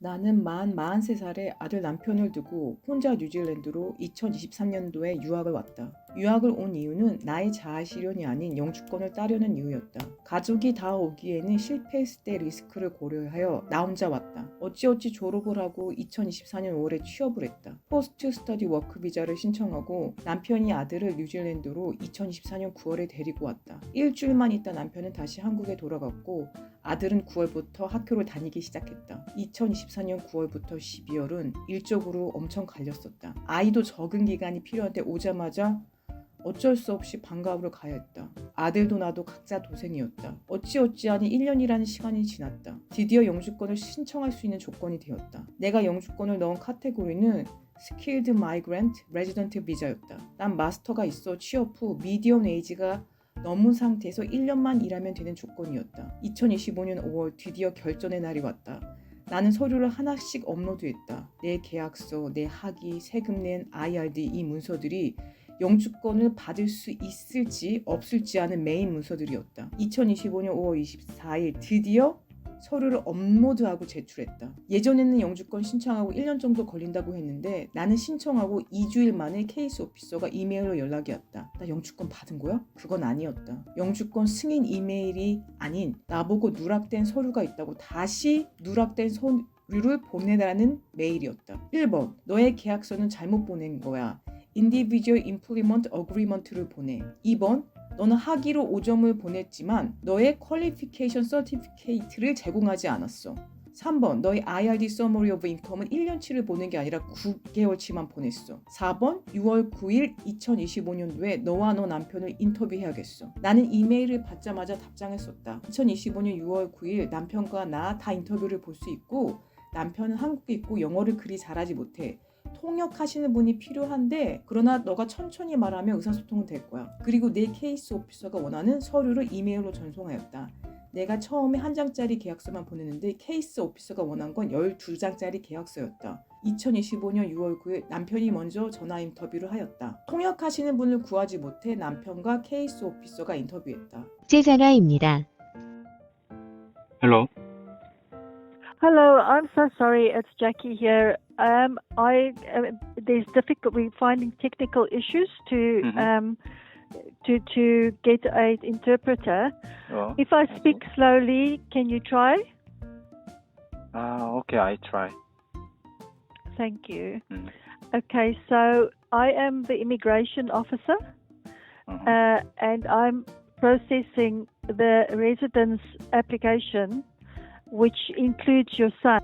나는 만 43살에 아들 남편을 두고 혼자 뉴질랜드로 2023년도에 유학을 왔다. 유학을 온 이유는 나의 자아 실현이 아닌 영주권을 따려는 이유였다. 가족이 다 오기에는 실패했을 때 리스크를 고려하여 나 혼자 왔다. 어찌어찌 졸업을 하고 2024년 5월에 취업을 했다. 포스트 스터디 워크 비자를 신청하고 남편이 아들을 뉴질랜드로 2024년 9월에 데리고 왔다. 일주일만 있다 남편은 다시 한국에 돌아갔고 아들은 9월부터 학교를 다니기 시작했다. 2024년 9월부터 12월은 일적으로 엄청 갈렸었다. 아이도 적응 기간이 필요한데 오자마자 어쩔 수 없이 방과후를 가야 했다. 아들도 나도 각자 도생이었다. 어찌어찌하니 1년이라는 시간이 지났다. 드디어 영주권을 신청할 수 있는 조건이 되었다. 내가 영주권을 넣은 카테고리는 Skilled Migrant Resident Visa였다. 난 마스터가 있어 취업 후 미디엄 에이지가 넘은 상태에서 1년만 일하면 되는 조건이었다. 2025년 5월 드디어 결전의 날이 왔다. 나는 서류를 하나씩 업로드했다. 내 계약서, 내 학위, 세금 낸 IRD 이 문서들이 영주권을 받을 수 있을지 없을지 하는 메인 문서들이었다. 2025년 5월 24일 드디어 서류를 업로드하고 제출했다. 예전에는 영주권 신청하고 1년 정도 걸린다고 했는데 나는 신청하고 2주일 만에 케이스 오피서가 이메일로 연락이 왔다. 나 영주권 받은 거야? 그건 아니었다. 영주권 승인 이메일이 아닌 나보고 누락된 서류가 있다고 다시 누락된 서류를 보내라는 메일이었다. 1번 너의 계약서는 잘못 보낸 거야. Individual Employment Agreement를 보내. 2번 너는 학위로 5점을 보냈지만 너의 퀄리피케이션 서티피케이트를 제공하지 않았어. 3번 너의 IRD Summary of Income은 1년치를 보낸 게 아니라 9개월치만 보냈어. 4번 6월 9일 2025년도에 너와 너 남편을 인터뷰해야겠어. 나는 이메일을 받자마자 답장했었다. 2025년 6월 9일 남편과 나 다 인터뷰를 볼 수 있고 남편은 한국에 있고 영어를 그리 잘하지 못해. 통역하시는 분이 필요한데 그러나 너가 천천히 말하면 의사소통은 될 거야. 그리고 내 케이스 오피서가 원하는 서류를 이메일로 전송하였다. 내가 처음에 한 장짜리 계약서만 보냈는데 케이스 오피서가 원한 건 12장짜리 계약서였다. 2025년 6월 9일 남편이 먼저 전화 인터뷰를 하였다. 통역하시는 분을 구하지 못해 남편과 케이스 오피서가 인터뷰했다. 제자가입니다. Hello. Hello, I'm so sorry. It's Jackie here. Um, I uh, there's difficult. We're finding technical issues to. Mm-hmm. Um, to to get a interpreter. Oh, if I speak okay. slowly, can you try? Ah, uh, okay, I try. Thank you. Mm. Okay, so I am the immigration officer, uh-huh. uh, and I'm processing the residence application, which includes your son.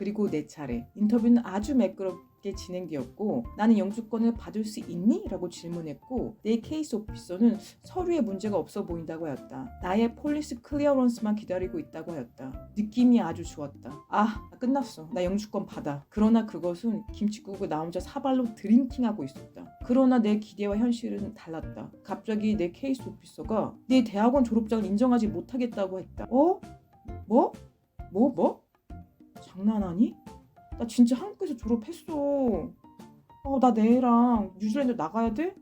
그리고 내 차례. 인터뷰는 아주 매끄럽게 진행되었고 나는 영주권을 받을 수 있니? 라고 질문했고 내 케이스 오피서는 서류에 문제가 없어 보인다고 하였다. 나의 폴리스 클리어런스만 기다리고 있다고 하였다. 느낌이 아주 좋았다. 아, 나 끝났어. 나 영주권 받아. 그러나 그것은 김치국을 나 혼자 사발로 드링킹하고 있었다. 그러나 내 기대와 현실은 달랐다. 갑자기 내 케이스 오피서가 내 대학원 졸업장을 인정하지 못하겠다고 했다. 어? 뭐? 뭐 뭐? 장난하니? 나 진짜 한국에서 졸업했어. 어, 나 내일랑 뉴질랜드 나가야 돼?